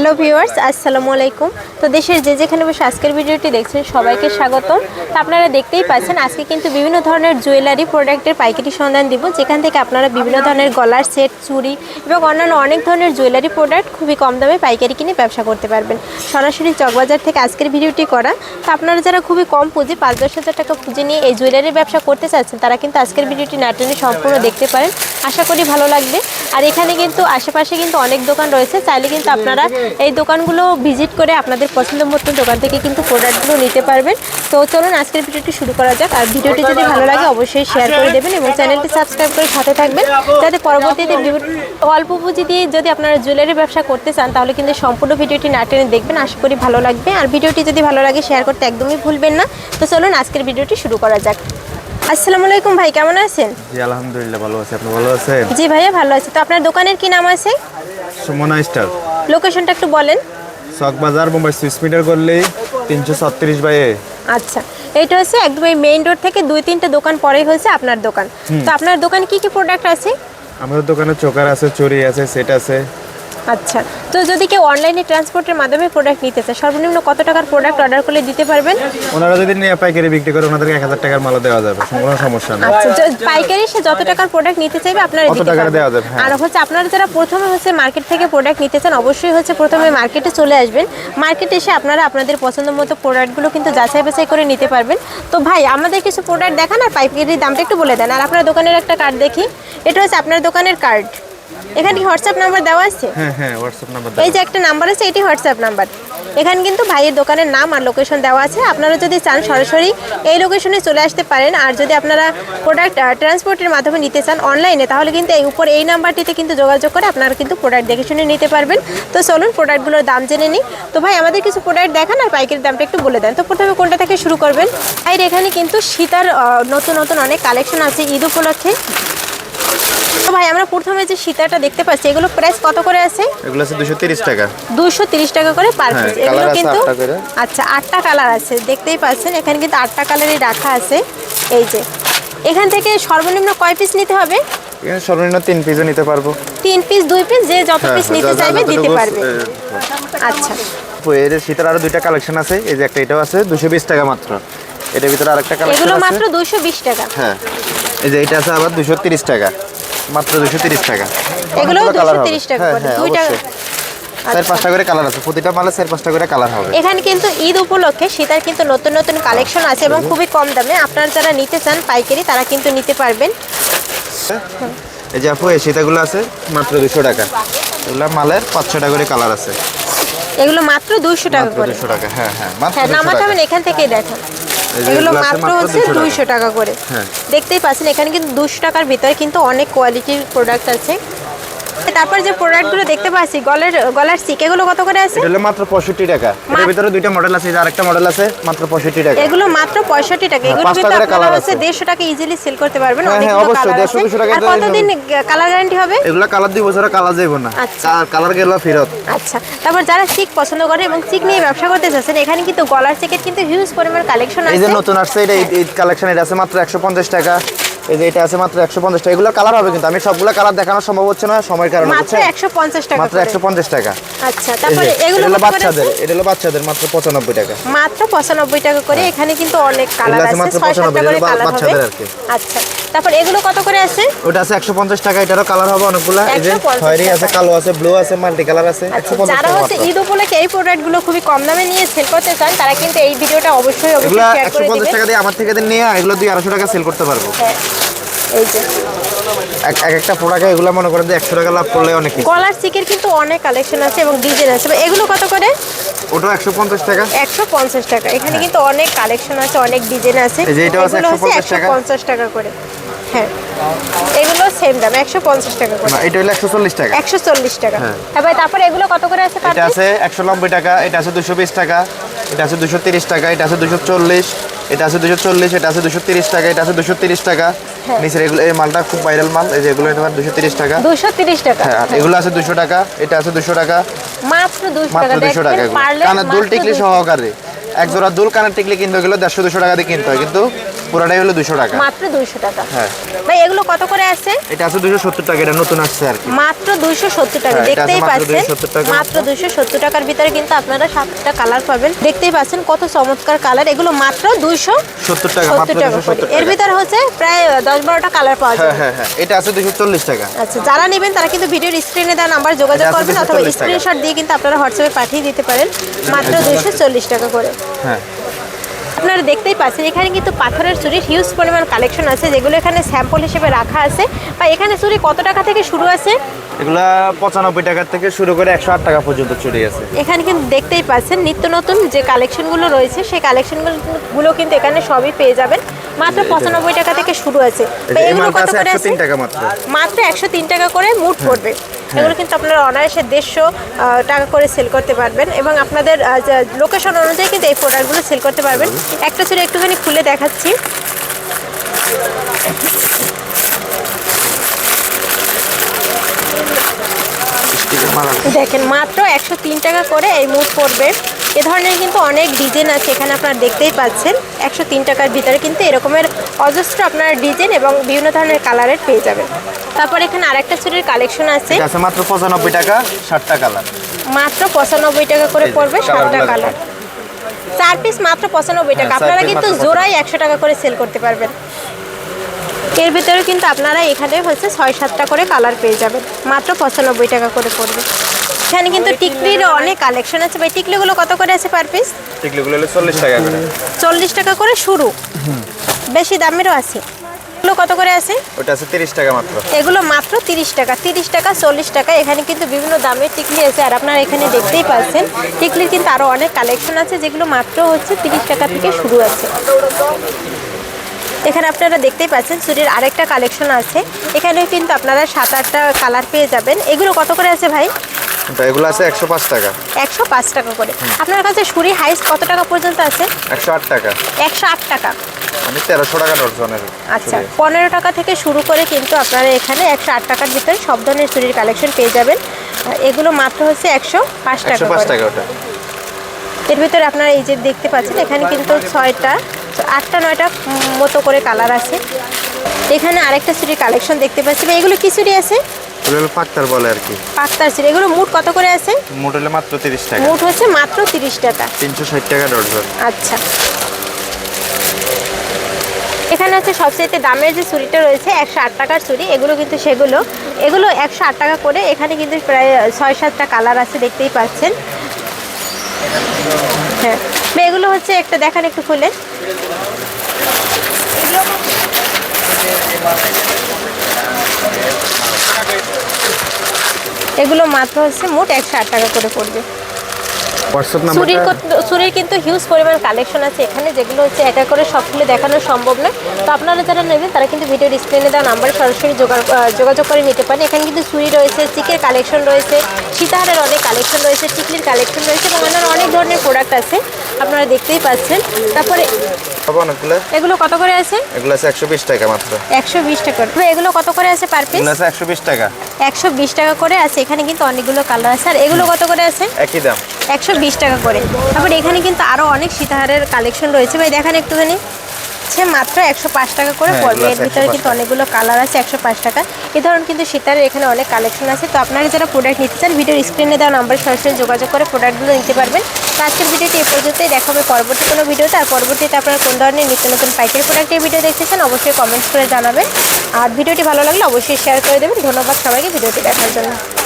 Hello viewers আসসালামু আলাইকুম তো দেশের যে যেখানে বসে আজকের ভিডিওটি দেখছেন, সবাইকে স্বাগতম। তো আপনারা দেখতেই পাচ্ছেন, আজকে কিন্তু বিভিন্ন ধরনের জুয়েলারি প্রোডাক্টের পাইকারি সন্ধান দিব, যেখান থেকে আপনারা বিভিন্ন ধরনের গলার সেট চুড়ি এবং অন্যান্য অনেক ধরনের জুয়েলারি প্রোডাক্ট খুবই কম দামে পাইকারি কিনে ব্যবসা করতে পারবেন। সরাসরি চকবাজার থেকে আজকের ভিডিওটি করা। তো আপনারা যারা খুবই কম পুঁজি পাঁচ দশ হাজার টাকা পুঁজি নিয়ে এই জুয়েলারির ব্যবসা করতে চাচ্ছেন, তারা কিন্তু আজকের ভিডিওটি না টেনে সম্পূর্ণ দেখতে পারেন। আশা করি ভালো লাগবে। আর এখানে কিন্তু আশেপাশে কিন্তু অনেক দোকান রয়েছে, চাইলে কিন্তু আপনারা এই দোকানগুলো ভিজিট করে আপনাদের পছন্দ মতো দোকান থেকে কিন্তু প্রোডাক্টগুলো নিতে পারবেন। তো চলুন আজকের ভিডিওটি শুরু করা যাক। আর ভিডিওটি যদি ভালো লাগে অবশ্যই শেয়ার করে দেবেন এবং চ্যানেলটি সাবস্ক্রাইব করে সাথে থাকবেন, যাতে পরবর্তীতে অল্প পুঁজি দিয়ে যদি আপনারা জুয়েলারি ব্যবসা করতে চান, তাহলে কিন্তু সম্পূর্ণ ভিডিওটি না টেনে দেখবেন। আশা করি ভালো লাগবে। আর ভিডিওটি যদি ভালো লাগে শেয়ার করতে একদমই ভুলবেন না। তো চলুন আজকের ভিডিওটি শুরু করা যাক। আসসালামু আলাইকুম ভাই কেমন আছেন? জি আলহামদুলিল্লাহ ভালো আছি। আপনি ভালো আছেন? জি ভাইয়া ভালো আছি। তো আপনার দোকানের কি নাম আছে? সুমনা স্টার। লোকেশনটা একটু বলেন। চক বাজার মুম্বাই সুইস মিটার করলেই তিনশো ছত্রিশ বাই আচ্ছা এটা হচ্ছে একদম এই মেইন রোড থেকে দুই তিনটে দোকান পরেই হচ্ছে আপনার দোকান। তো আপনার দোকানে কি কি প্রোডাক্ট আছে? আমাদের দোকানে চোকার আছে চুরি আছে সেট আছে। আচ্ছা। তো যদি কেউ অনলাইনে ট্রান্সপোর্টের মাধ্যমে প্রোডাক্ট নিতে চায় সর্বনিম্ন কত টাকার প্রোডাক্ট অর্ডার করলে দিতে পারবেন? ওনারা যদি নিয়ে পাইকারি বিক্রি করে ওনাদেরকে এক হাজার টাকার মালও দেওয়া যাবে কোনো সমস্যা নেই। আচ্ছা পাইকারি সে যত টাকার প্রোডাক্ট নিতে চাইবে আপনারা কত দিতে পারবেন। দেওয়া যাবে, হ্যাঁ। আর হচ্ছে আপনারা যারা প্রথমে হচ্ছে মার্কেট থেকে প্রোডাক্ট নিতে চান অবশ্যই হচ্ছে প্রথমে মার্কেটে চলে আসবেন। মার্কেটে এসে আপনারা আপনাদের পছন্দ মতো প্রোডাক্টগুলো কিন্তু যাচাই বাছাই করে নিতে পারবেন। তো ভাই আমাদের কিছু প্রোডাক্ট দেখান আর পাইকারির দামটা একটু বলে দেন। আর আপনার দোকানের একটা কার্ড দেখি। এটা হচ্ছে আপনার দোকানের কার্ড এখানে কি হোয়াটসঅ্যাপ নাম্বার দেওয়া আছে? হ্যাঁ হ্যাঁ হোয়াটসঅ্যাপ নাম্বার এই যে একটা নাম্বার আছে এটি হোয়াটসঅ্যাপ নাম্বার এখানে কিন্তু ভাইয়ের দোকানের নাম আর লোকেশন দেওয়া আছে। আপনারা যদি চান সরাসরি এই লোকেশনে চলে আসতে পারেন আর যদি আপনারা প্রোডাক্ট ট্রান্সপোর্টের মাধ্যমে নিতে চান অনলাইনে তাহলে কিন্তু এই উপর এই নাম্বারটিতে কিন্তু যোগাযোগ করে আপনারা কিন্তু প্রোডাক্ট দেখে শুনে নিতে পারবেন। তো চলুন প্রোডাক্টগুলোর দাম জেনে নিই। তো ভাই আমাদের কিছু প্রোডাক্ট দেখান আর পাইকারি দামটা একটু বলে দেন। তো প্রথমে কোনটা থেকে শুরু করবেন? ভাইয়ের এখানে কিন্তু শীতার আহ, নতুন নতুন অনেক কালেকশন আছে ঈদ উপলক্ষে। ভাই আমরা প্রথমে যে সীতাটা দেখতে পাচ্ছি এগুলো প্রাইস কত করে আছে? এগুলো আছে দুশো তিরিশ টাকা। দুশো তিরিশ টাকা করে পার হ্যাঁ, পিস এগুলো কিন্তু আচ্ছা আটটা কালার আছে দেখতেই পাচ্ছেন এখানে কিন্তু আটটা কালারই রাখা আছে। এই যে এখান থেকে সর্বনিম্ন কয় পিস নিতে হবে? এখানে সর্বনিম্ন তিন পিসও নিতে পারব। তিন পিস দুই পিস যে যত হ্যাঁ, পিস হ্যাঁ, নিতে যা- যা চাইবে দিতে পারবে। আচ্ছা। তো এর শীতের আরও দুইটা কালেকশন আছে এই যে একটা এটাও আছে দুশো বিশ টাকা মাত্র। এটার ভিতরে আরেকটা কালেকশন আছে। এগুলো মাত্র দুশো বিশ টাকা। হ্যাঁ এই যে এটা আছে আবার দুশো তিরিশ টাকা। মাত্র দুশো তিরিশ টাকা। হবে। 230 টাকা হ্যাঁ, করে, হ্যাঁ, দুইটা- অবশ্যই। চার পাঁচটা করে কালার আছে। প্রতিটা মালে চার পাঁচটা করে কালার হবে। এখানে কিন্তু ঈদ উপলক্ষে শীতার কিন্তু নতুন নতুন কালেকশন আছে এবং খুবই কম দামে। আপনারা যারা নিতে চান পাইকারি তারা কিন্তু নিতে পারবেন। এই যে আপু এই সীতাগুলো আছে মাত্র দুশো টাকা। এগুলো মালের পাঁচশো টাকা করে কালার আছে। এগুলো মাত্র দুইশো টাকা করে। 200 টাকা হ্যাঁ হ্যাঁ মাত্র হ্যাঁ 200 নামাতে আমি এখান থেকেই দেখা এগুলো মাত্র হচ্ছে 200 টাকা। দুইশো টাকা করে। হ্যাঁ। দেখতেই পাচ্ছেন এখানে কিন্তু দুশো টাকার ভিতরে কিন্তু অনেক কোয়ালিটির প্রোডাক্ট আছে। তারপর যে প্রোডাক্টগুলো দেখতে পাচ্ছি গলার গলার সিক এগুলো কত করে আছে? এটা মাত্র পঁয়ষট্টি টাকা। এর ভিতরে দুইটা মডেল আছে এই যে আরেকটা মডেল আছে মাত্র পঁয়ষট্টি টাকা। এগুলো মাত্র পঁয়ষট্টি টাকা। এগুলো কিন্তু আপনারা হচ্ছে আছে। দেড়শো টাকা ইজিলি সেল করতে পারবেন হ্যাঁ, হ্যাঁ, অবশ্যই, কালার 150 200 টাকা আর কতদিন কালার গ্যারান্টি হবে? এগুলো কালার দুই বছর কালার যাইব না। আচ্ছা। কালার গেল ফেরত। আচ্ছা তারপর যারা চিক পছন্দ করে এবং চিক নিয়ে ব্যবসা করতে চাচ্ছেন এখানে কিন্তু গলার চিকের কিন্তু হিউজ পরিমাণ কালেকশন আছে এই যে নতুন আসছে এটা ঈদ কালেকশন এটা আছে মাত্র একশো পঞ্চাশ টাকা। এই যে এটা আছে মাত্র একশো পঞ্চাশ টাকা। এগুলো কালার হবে কিন্তু। আমি সবগুলো কালার দেখানো সম্ভব হচ্ছে না সময়ের কারণে মাত্র বুঝছেন? একশো পঞ্চাশ টাকা মাত্র করে। একশো পঞ্চাশ টাকা। আচ্ছা তারপরে এগুলো? বাচ্চাদের এটা হলো বাচ্চাদের মাত্র পঁচানব্বই টাকা। মাত্র পঁচানব্বই টাকা করে। এখানে কিন্তু অনেক কালার আছে আছে। মাত্র ছয় সাতটা 95 করে কালার হবে। বাচ্চাদের আর কি। আচ্ছা। তারপর এগুলো কত করে আছে? ওটা আছে একশো পঞ্চাশ টাকা এটারও কালার হবে অনেকগুলো। এই যে 150 খয়েরি আছে কালো আছে ব্লু আছে মাল্টি কালার আছে একশো পঞ্চাশ যারা হচ্ছে ঈদ উপলক্ষে এই প্রোডাক্টগুলো খুবই কম দামে নিয়ে সেল করতে চান তারা কিন্তু এই ভিডিওটা অবশ্যই অবশ্যই শেয়ার করে দিবেন। টাকা দিয়ে আমার থেকে নিয়ে এগুলো দুই আড়াইশো টাকা সেল করতে পারব। হ্যাঁ এই যে। এক এক একটা প্রোডাক্টে এগুলো মনে করেন যে একশো টাকা লাভ করলে অনেক চিকের কিন্তু অনেক কালেকশন আছে এবং ডিজাইন আছে। এগুলো কত করে? ওটা একশো পঞ্চাশ টাকা। একশো পঞ্চাশ টাকা। এখানে কিন্তু অনেক কালেকশন আছে অনেক ডিজাইন আছে। এগুলো হচ্ছে একশো পঞ্চাশ টাকা করে। হ্যাঁ। এগুলো সেম দাম একশো পঞ্চাশ টাকা করে। না এটা হলো একশো চল্লিশ টাকা। একশো চল্লিশ টাকা। হ্যাঁ। হ্যাঁ ভাই তারপরে এগুলো কত করে আছে per এটা আছে একশো নব্বই টাকা এটা আছে দুশো বিশ টাকা এটা আছে দুশো তিরিশ টাকা এটা আছে দুশো চল্লিশ এটা আছে দুশো চল্লিশ এটা আছে দুশো তিরিশ টাকা এটা আছে দুশো তিরিশ টাকা। হ্যাঁ। নিচের এগুলো এই মালটা খুব ভাইরাল মাল এই যে এগুলো টাকা। টাকা। হ্যাঁ এগুলো আছে দুশো টাকা এটা আছে দুশো টাকা। মাত্র টাকা। পারলে দুল টিকলি সহকারে। এক জোড়া দুল কানের টিকলি কিনতে গেলে দেড়শো দুশো টাকা দিয়ে কিনতে হয়। কিন্তু পুরোটাই হলো দুশো টাকা। মাত্র দুইশো টাকা। হ্যাঁ। ভাই এগুলো কত করে আছে? এটা আছে দুশো সত্তর টাকা এটা নতুন আসছে আর কি। মাত্র দুইশো সত্তর টাকা। হ্যাঁ, দেখতেই পাচ্ছেন মাত্র দুইশো সত্তর টাকার ভিতরে কিন্তু আপনারা সাতটা কালার পাবেন। দেখতেই পাচ্ছেন কত চমৎকার কালার। এগুলো মাত্র দুইশো সত্তর টাকা সত্তর মাত্র টাকা দুশো করে সত্তর এর টাকা। ভিতরে হচ্ছে প্রায় দশ বারোটা কালার পাওয়া হ্যাঁ যায় হ্যাঁ হ্যাঁ এটা আছে দুশো চল্লিশ টাকা। আচ্ছা যারা নেবেন তারা কিন্তু ভিডিওর স্ক্রিনে দেওয়া নাম্বার যোগাযোগ করবেন অথবা 240 টাকা। স্ক্রিনশট দিয়ে কিন্তু আপনারা হোয়াটসঅ্যাপে পাঠিয়ে দিতে পারেন। মাত্র দুইশো চল্লিশ টাকা করে। হ্যাঁ। আপনারা দেখতেই পাচ্ছেন এখানে কিন্তু পাথরের চুরির হিউজ পরিমাণ কালেকশন আছে যেগুলো এখানে স্যাম্পল হিসেবে রাখা আছে। বা এখানে চুরি কত টাকা থেকে শুরু আছে? এগুলা পঁচানব্বই টাকা থেকে শুরু করে একশো আট টাকা পর্যন্ত চুরি আছে। এখানে কিন্তু দেখতেই পাচ্ছেন নিত্য নতুন যে কালেকশনগুলো রয়েছে সেই কালেকশনগুলো গুলো কিন্তু এখানে সবই পেয়ে যাবেন। মাত্র পঁচানব্বই টাকা থেকে শুরু আছে। এগুলো কত করে একশো আছে? তিন টাকা মাত্র। মাত্র একশো তিন টাকা করে মুঠ পড়বে। এগুলো কিন্তু আপনারা অনায়াসে দেড়শো টাকা করে সেল করতে পারবেন এবং আপনাদের লোকেশন অনুযায়ী কিন্তু এই প্রোডাক্টগুলো সেল করতে পারবেন। একটা চুরি একটুখানি খুলে দেখাচ্ছি। দেখেন মাত্র একশো তিন টাকা করে এই মুভ পড়বে এ ধরনের কিন্তু অনেক ডিজাইন আছে এখানে আপনারা দেখতেই পাচ্ছেন। একশো তিন টাকার ভিতরে কিন্তু এরকমের অজস্র আপনারা ডিজাইন এবং বিভিন্ন ধরনের কালারের পেয়ে যাবেন। তারপর এখানে আরেকটা চুরির কালেকশন আছে। মাত্র পঁচানব্বই টাকা ষাটটা কালার। মাত্র পঁচানব্বই টাকা করে পড়বে সাতটা কালার। চার পিস মাত্র পঁচানব্বই টাকা। হ্যাঁ, আপনারা কিন্তু জোড়াই একশো টাকা করে সেল করতে পারবেন। এর ভিতরে কিন্তু আপনারা এখানে হচ্ছে ছয় সাতটা করে কালার পেয়ে যাবেন। মাত্র পঁচানব্বই টাকা করে পড়বে। এখানে কিন্তু টিকলির অনেক কালেকশন আছে। ভাই টিকলিগুলো কত করে আছে পার পিস টিকলিগুলো হলো চল্লিশ টাকা করে। চল্লিশ টাকা করে শুরু। বেশি দামেরও আছে। এগুলো কত করে আছে? ওটা আছে তিরিশ টাকা মাত্র। এগুলো মাত্র তিরিশ টাকা। তিরিশ টাকা চল্লিশ টাকা। এখানে কিন্তু বিভিন্ন দামের টিকলি আছে। আর আপনারা এখানে দেখতেই পাচ্ছেন টিকলির কিন্তু আরও অনেক কালেকশন আছে যেগুলো মাত্র হচ্ছে তিরিশ টাকা থেকে শুরু আছে। এখানে আপনারা দেখতেই পাচ্ছেন চুরির আরেকটা কালেকশন আছে। এখানে কিন্তু আপনারা সাত আটটা কালার পেয়ে যাবেন। এগুলো কত করে আছে ভাই? এগুলো আছে একশো পাঁচ টাকা। একশো পাঁচ টাকা করে। আপনার কাছে সুরি হাইস্ট কত টাকা পর্যন্ত আছে? একশো আট টাকা। একশো আট টাকা। মানে তেরোশো টাকা ডজনের আচ্ছা পনেরো টাকা থেকে শুরু করে কিন্তু আপনারা এখানে একশো আট টাকার ভিতরে সব ধরনের চুরির কালেকশন পেয়ে যাবেন। এগুলো মাত্র হচ্ছে একশো পাঁচ টাকা একশো পাঁচ করে। টাকা ওটা। এর ভিতরে আপনারা এই যে দেখতে পাচ্ছেন এখানে কিন্তু ছয়টা আটটা নয়টা মতো করে কালার আছে। এখানে আরেকটা চুরির কালেকশন দেখতে পাচ্ছি। এগুলো কি চুরি আছে? হলো পাক্তার বলে আর কি। পাক্তার চুরি এগুলো মুঠ কত করে আছে? মোট হলে মাত্র তিরিশ টাকা। মুঠ হচ্ছে মাত্র তিরিশ টাকা। তিনশো ষাট টাকা ডজন আচ্ছা। এখানে হচ্ছে সবচেয়ে দামের যে চুড়িটা রয়েছে একশো আট টাকার চুড়ি। এগুলো কিন্তু সেগুলো এগুলো একশো আট টাকা করে। এখানে কিন্তু প্রায় ছয় সাতটা কালার আছে দেখতেই পাচ্ছেন। হ্যাঁ। এগুলো হচ্ছে একটা দেখান একটু খুলে। এগুলো মাত্র হচ্ছে মোট একশো আট টাকা করে পড়বে। হোয়াটসঅ্যাপ চুরির নাম্বারটা চুরির কিন্তু হিউজ পরিমাণ কালেকশন আছে। এখানে যেগুলো হচ্ছে একা করে সবগুলো দেখানো সম্ভব নয়। তো আপনারা যারা নেবেন তারা কিন্তু ভিডিওর স্ক্রিনে দেওয়া নাম্বারে সরাসরি যোগাযোগ করে নিতে পারেন। এখানে কিন্তু চুরি রয়েছে চিকের কালেকশন রয়েছে সীতাহারের অনেক কালেকশন রয়েছে টিকলির কালেকশন রয়েছে এবং অন্যান্য অনেক ধরনের প্রোডাক্ট আছে। আপনারা দেখতেই পাচ্ছেন। তারপরে এগুলো কত করে আছে? এগুলো আছে একশো বিশ টাকা মাত্র। একশো বিশ টাকা করে। এগুলো কত করে আছে পার পিস আছে একশো বিশ টাকা। একশো বিশ টাকা করে আছে। এখানে কিন্তু অনেকগুলো কালার আছে। আর এগুলো কত করে আছে? একই দাম। একশো বিশ টাকা করে। তারপর এখানে কিন্তু আরও অনেক সীতাহারের কালেকশন রয়েছে। ভাই দেখান একটুখানি। হচ্ছে মাত্র একশো পাঁচ টাকা করে। হ্যাঁ, পড়বে এর ভিতরে কিন্তু অনেকগুলো কালার আছে একশো পাঁচ টাকা। এ ধরুন কিন্তু সীতারের এখানে অনেক কালেকশন আছে। তো আপনারা যারা প্রোডাক্ট নিতে চান ভিডিওর স্ক্রিনে দেওয়া নাম্বার সরাসরি যোগাযোগ করে প্রোডাক্টগুলো নিতে পারবেন। তো আজকের ভিডিওটি এই পর্যন্তই। দেখা হবে পরবর্তী কোনো ভিডিওতে আর পরবর্তীতে আপনারা কোন ধরনের নিত্য নতুন পাইকারি প্রোডাক্টের ভিডিও দেখতেছেন অবশ্যই কমেন্টস করে জানাবেন। আর ভিডিওটি ভালো লাগলে অবশ্যই শেয়ার করে দেবেন। ধন্যবাদ সবাইকে ভিডিওটি দেখার জন্য।